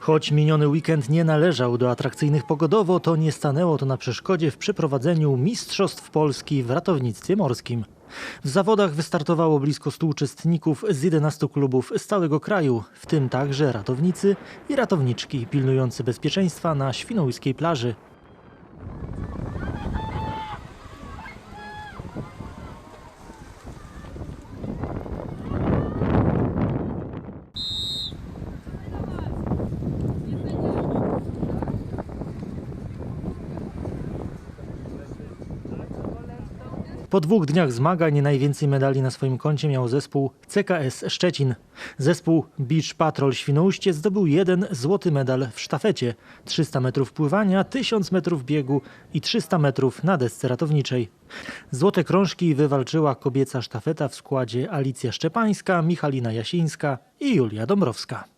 Choć miniony weekend nie należał do atrakcyjnych pogodowo, to nie stanęło to na przeszkodzie w przeprowadzeniu Mistrzostw Polski w ratownictwie morskim. W zawodach wystartowało blisko 100 uczestników z 11 klubów z całego kraju, w tym także ratownicy i ratowniczki pilnujący bezpieczeństwa na świnoujskiej plaży. Po dwóch dniach zmagań najwięcej medali na swoim koncie miał zespół CKS Szczecin. Zespół Beach Patrol Świnoujście zdobył jeden złoty medal w sztafecie, 300 metrów pływania, 1000 metrów biegu i 300 metrów na desce ratowniczej. Złote krążki wywalczyła kobieca sztafeta w składzie Alicja Szczepańska, Michalina Jasińska i Julia Dąbrowska.